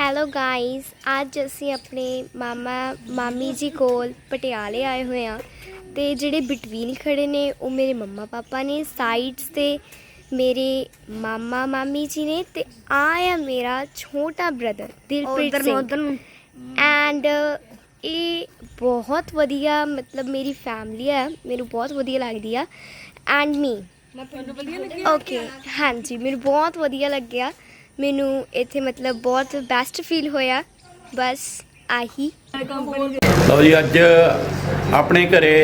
Hello guys ਅੱਜ ਅਸੀਂ ਆਪਣੇ ਮਾਮਾ ਮਾਮੀ ਜੀ ਕੋਲ ਪਟਿਆਲੇ ਆਏ ਹੋਏ ਆ ਤੇ ਜਿਹੜੇ ਬਿਟਵੀਨ ਖੜੇ ਨੇ ਉਹ ਮੇਰੇ ਮੰਮਾ ਪਾਪਾ ਨੇ ਸਾਈਡਸ ਤੇ ਮੇਰੇ ਮਾਮਾ ਮਾਮੀ ਜੀ ਨੇ ਤੇ ਆ ਆ ਮੇਰਾ ਛੋਟਾ ਬ੍ਰਦਰ ਦਿਲਪ੍ਰੀਤ ਸਿੰਘ। ਐਂਡ ਇਹ ਬਹੁਤ ਵਧੀਆ ਮਤਲਬ ਮੇਰੀ ਫੈਮਿਲੀ ਹੈ ਮੈਨੂੰ ਬਹੁਤ ਵਧੀਆ ਲੱਗਦੀ ਆ। ਐਂਡ ਮੀ ਓਕੇ ਹਾਂਜੀ ਮੈਨੂੰ ਬਹੁਤ ਵਧੀਆ ਲੱਗਿਆ। ਮੈਨੂੰ ਇੱਥੇ ਮਤਲਬ ਬਹੁਤ ਬੈਸਟ ਫੀਲ ਹੋਇਆ। ਬਸ ਆਹੀ। ਲਓ ਜੀ ਅੱਜ ਆਪਣੇ ਘਰੇ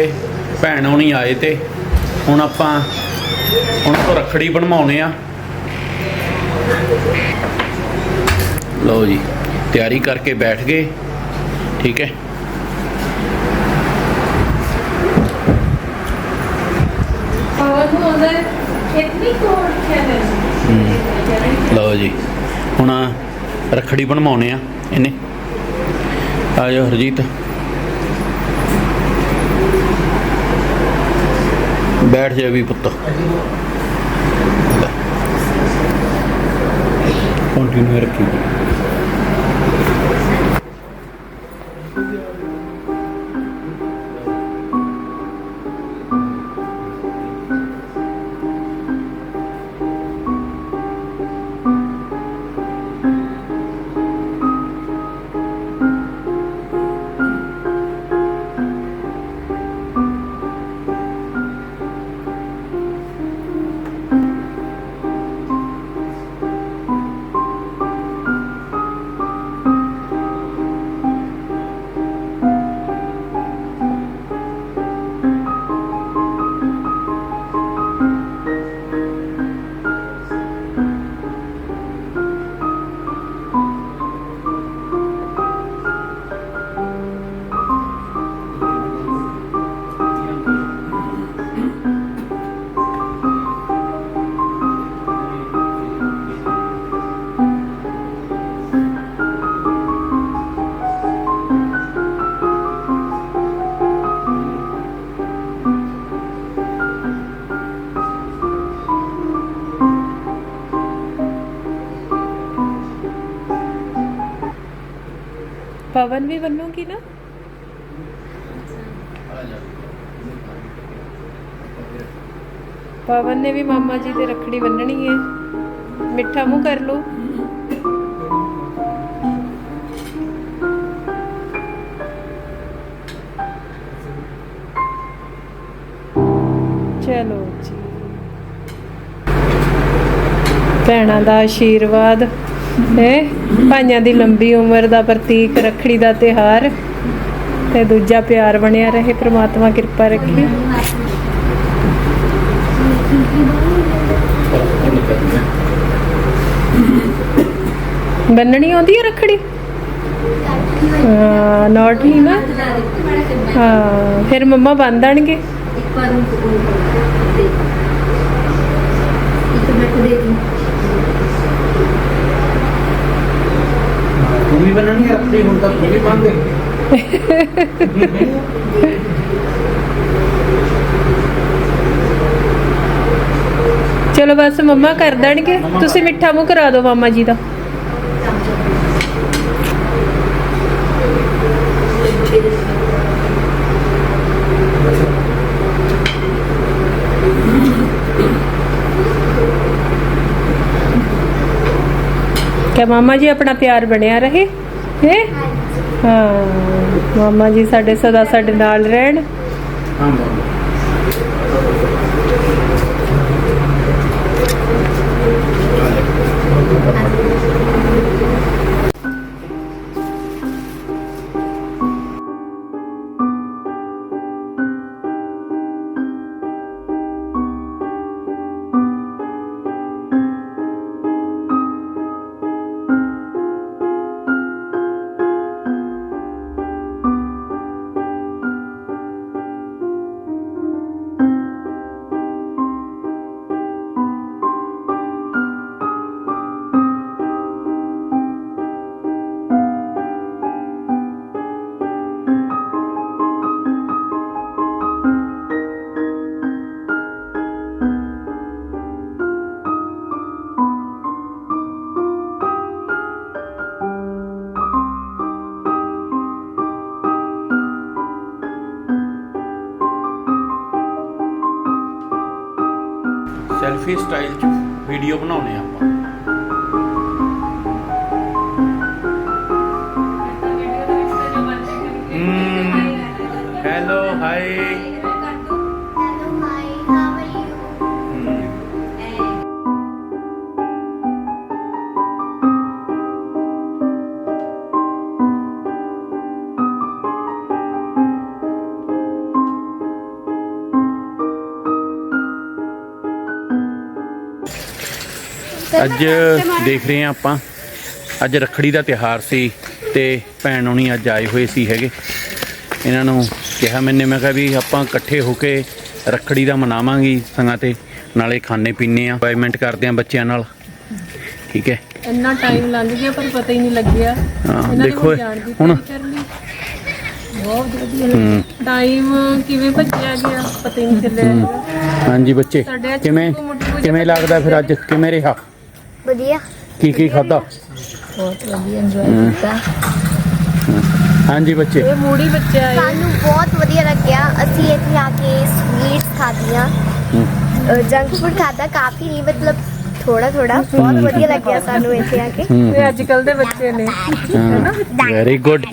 ਭੈਣ ਹੋਣੀ ਆਏ ਤੇ ਹੁਣ ਆਪਾਂ ਉਹਨਾਂ ਤੋਂ ਰੱਖੜੀ ਬਣਵਾਉਣੇ ਆ। ਲਓ ਜੀ ਤਿਆਰੀ ਕਰਕੇ ਬੈਠ ਗਏ ਠੀਕ ਹੈ। ਲਓ ਜੀ, ਹੁਣ ਰੱਖੜੀ ਬਣਵਾਉਣੇ ਆ ਇਹਨੇ। ਆ ਜਾਓ ਹਰਜੀਤ। ਬੈਠ ਜਾ ਵੀ ਪੁੱਤ। ਕੰਟੀਨਿਊ ਰੱਖੀ ਪਵਨ ਵੀ ਬਣੂਗੀ ਨਾ? ਪਵਨ ਨੇ ਵੀ ਮਾਮਾ ਜੀ ਤੇ ਰੱਖੜੀ ਬੰਨਣੀ ਹੈ ਮਿੱਠਾ ਮੂੰਹ ਕਰ ਲੋ ਚਲੋ ਜੀ। ਭੈਣਾਂ ਦਾ ਆਸ਼ੀਰਵਾਦ। ਹੈ। ਭਾਈਆਂ ਦੀ ਲੰਬੀ ਉਮਰ ਦਾ ਪ੍ਰਤੀਕ, ਰੱਖੜੀ ਦਾ ਤਿਹਾਰ ਤੇ ਦੂਜਾ ਪਿਆਰ ਬਣਿਆ ਰਹੇ। ਪ੍ਰਮਾਤਮਾ ਕਿਰਪਾ ਰੱਖੇ। ਬੰਨਣੀ ਆਉਂਦੀ ਹੈ ਰੱਖੜੀ? ਹਾਂ ਨੋਟ ਨਹੀਂ ਨਾ ਹਾਂ, ਫਿਰ ਮੰਮਾ ਬੰਨ ਦੇਣਗੇ। ਇੱਕ ਵਾਰ ਨੂੰ ਇੱਕ ਮਿੰਟ ਦੇ ਦੀ। ਵੀ ਬਣਨੀ ਰੱਖੜੀ ਹੁਣ ਤਾਂ ਵੀ ਬੰਨ ਦੇ ਚਲੋ ਬਸ ਮੰਮਾ ਕਰ ਦੇਣਗੇ। ਤੁਸੀਂ ਮਿੱਠਾ ਮੂੰਹ ਕਰਾ ਦਿਓ ਮਾਮਾ ਜੀ ਦਾ। ਕਿ ਮਾਮਾ ਜੀ ਆਪਣਾ ਪਿਆਰ ਬਣਿਆ ਰਹੇ? ਹੈ? ਹਾਂ। ਮਾਮਾ ਜੀ ਸਾਡੇ ਸਦਾ ਸਾਡੇ ਨਾਲ ਰਹਿਣ। ਹਾਂ ਬੰਨ ਸੈਲਫੀ ਸਟਾਈਲ 'ਚ ਵੀਡੀਓ ਬਣਾਉਨੇ ਆਪਾਂ। ਅੱਜ ਦੇਖ ਰਹੇ ਆ ਆਪਾਂ। ਅੱਜ ਰੱਖੜੀ ਦਾ ਤਿਹਾਰ ਸੀ ਤੇ ਭੈਣ ਹੋਣੀ ਅੱਜ ਆਏ ਹੋਏ ਸੀ ਹੈਗੇ। ਇਹਨਾਂ ਨੂੰ ਕਿਹਾ ਮੈਨੇ ਮੈਂ ਕਿਹਾ ਵੀ ਆਪਾਂ ਇਕੱਠੇ ਹੋ ਕੇ ਰੱਖੜੀ ਦਾ ਮਨਾਵਾਂਗੇ ਸੰਗਾਂ ਤੇ। ਨਾਲੇ ਖਾਣੇ ਪੀਣੇ ਆ ਇੰਜੋਇਮੈਂਟ ਕਰਦੇ ਆ ਬੱਚਿਆਂ ਨਾਲ। ਠੀਕ ਹੈ। ਇੰਨਾ ਟਾਈਮ ਲੰਘ ਗਿਆ ਪਰ ਪਤਾ ਹੀ ਨਹੀਂ ਲੱਗਿਆ। ਹਾਂ, ਦੇਖੋ ਹੁਣ। ਬਹੁਤ ਵਧੀਆ। ਟਾਈਮ ਕਿਵੇਂ ਭੱਜਿਆ ਗਿਆ ਪਤਾ ਹੀ ਨਹੀਂ ਚੱਲਿਆ। ਹਾਂਜੀ ਬੱਚੇ ਕਿਵੇਂ ਕਿਵੇਂ ਲੱਗਦਾ ਫਿਰ ਅੱਜ? ਕਿਵੇਂ ਰਿਹਾ? ਵਧੀਆ। ਕੀ ਕੀ ਖਾਦਾ ਬਹੁਤ ਵਧੀਆ ਇੰਜੋਏ ਕੀਤਾ। ਹਾਂਜੀ ਬੱਚੇ। ਇਹ ਮੂੜੀ ਬੱਚਾ ਹੈ। ਸਾਨੂੰ ਬਹੁਤ ਵਧੀਆ ਲੱਗਿਆ। ਅਸੀਂ ਇੱਥੇ ਆ ਕੇ ਸਵੀਟਸ ਖਾਧੀਆਂ। ਜੰਕ ਫੂਡ ਖਾਦਾ ਕਾਫੀ ਨਹੀਂ ਮਤਲਬ ਥੋੜਾ ਥੋੜਾ ਬਹੁਤ ਵਧੀਆ ਲੱਗਿਆ ਸਾਨੂੰ ਇੱਥੇ ਆ ਕੇ। ਇਹ ਅੱਜ ਕੱਲ ਦੇ ਬੱਚੇ ਨੇ। ਵੈਰੀ ਗੁੱਡ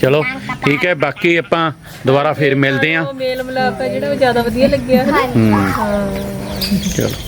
ਚਲੋ ਠੀਕ ਹੈ ਬਾਕੀ ਆਪਾਂ ਦੁਬਾਰਾ ਫੇਰ ਮਿਲਦੇ ਆ ਮੇਲ ਮਿਲਾਪ ਹੈ ਜਿਹੜਾ ਉਹ ਜ਼ਿਆਦਾ ਵਧੀਆ ਲੱਗਿਆ। ਹਾਂ। ਚਲੋ।